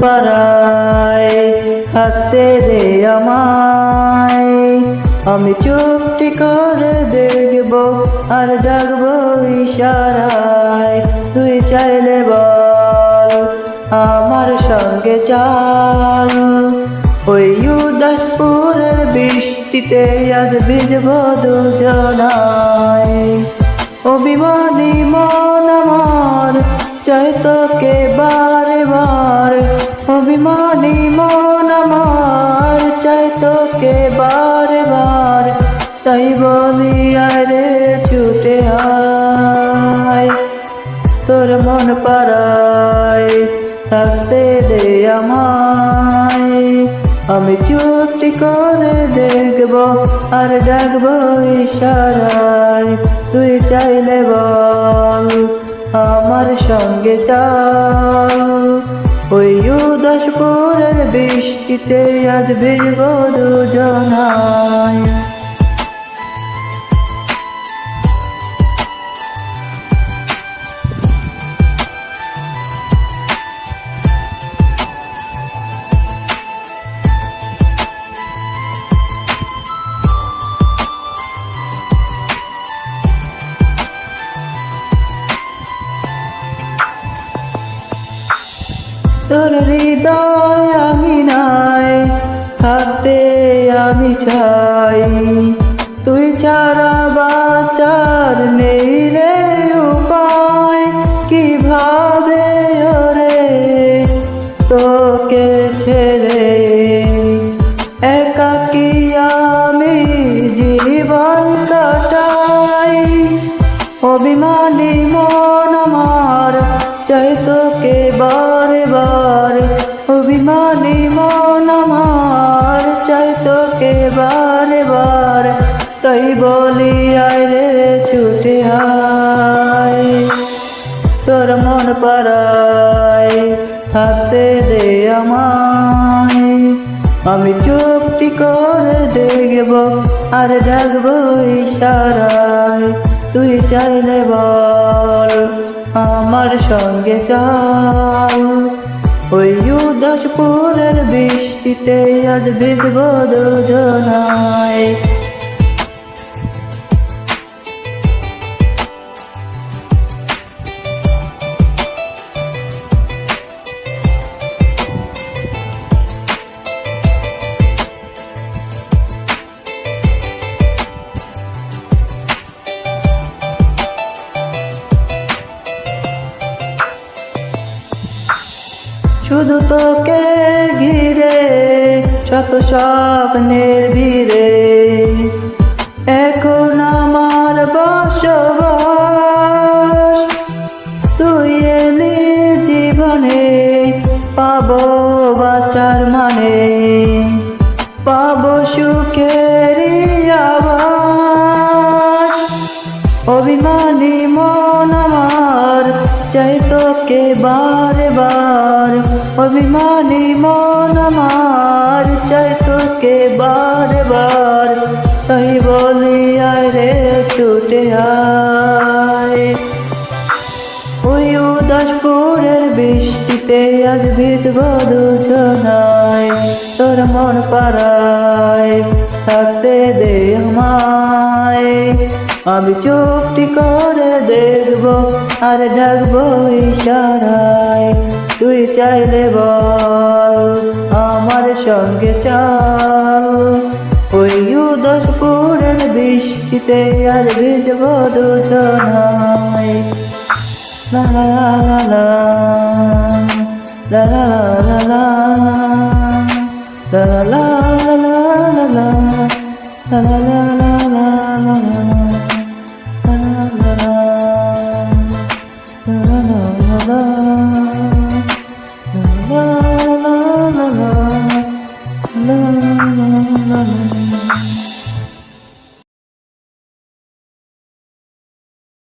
পাড়ায় থাকতে দে আমায়। আমি চুপটি করে দেখব আর ডাকবো ইশারায়। তুই চাইলে বল, আমার সঙ্গে চাল। ওই উদাসপুরের বৃষ্টিতে আজ ভিজব দুজনায়। অভিমানী মন আমার, চাই তোকে বারে বার অভিমানী মন আমার চাই তোকে বারে বার তাই বলি আরে ছুটে আয়। তোর মন পাড়ায় থাকতে দে আমায়। আমি চুপটি করে দেখব আর ডাকবো ইশারায়। তুই চাইলে বল, আমার সঙ্গে চাও ওই উদাসপুরের বৃষ্টিতে আজ ভিজব দুজনায় তোর হৃদয় আমি নাই থাকতে আমি চাই। তুই ছাড়া বাঁচার নেই রে উপায়, কীভাবে রে তোকে ছেড়ে? একাকি আমি জীবন কাটাই? অভিমানী মন আমার, চাই তোকে বারে চাই তোকে বারে বার, তাই বলি, আয় রে ছুটে আয়। তোর মন পাড়ায় থাকতে দে আমায়। আমি চুপটি করে দেখব আর ডাকবো ইশারায়। তুই চাইলে বল, আমার সঙ্গে চল ওই উদাসপুরের বৃষ্টিতে আজ ভিজব দুজনায় শুধু তোকে ঘিরে শত স্বপ্নের ভিড়ে। এখন আমার বসবাস, তুই এলি জীবনে, পাবো বাঁচার মানে। পাব সুখের চাই তোকে বারে বার, অভিমানী মন আমার চাই তোকে বারে বার। তাই বলি, আয় রে, ছুটে আয়। ওই উদাসপুরের বৃষ্টিতে আজ ভিজব দুজনায়, তোর মন পাড়ায়, থাকতে দে আমায়। আমি চুপটি করে দেখব আর ডাকবো ইশারায় তুই চাইলে বল আমার সঙ্গে চাল ওই উদাসপুরের বৃষ্টিতে আর ভিজব দুজনায় La la la la la la la la la la la la la la la la la la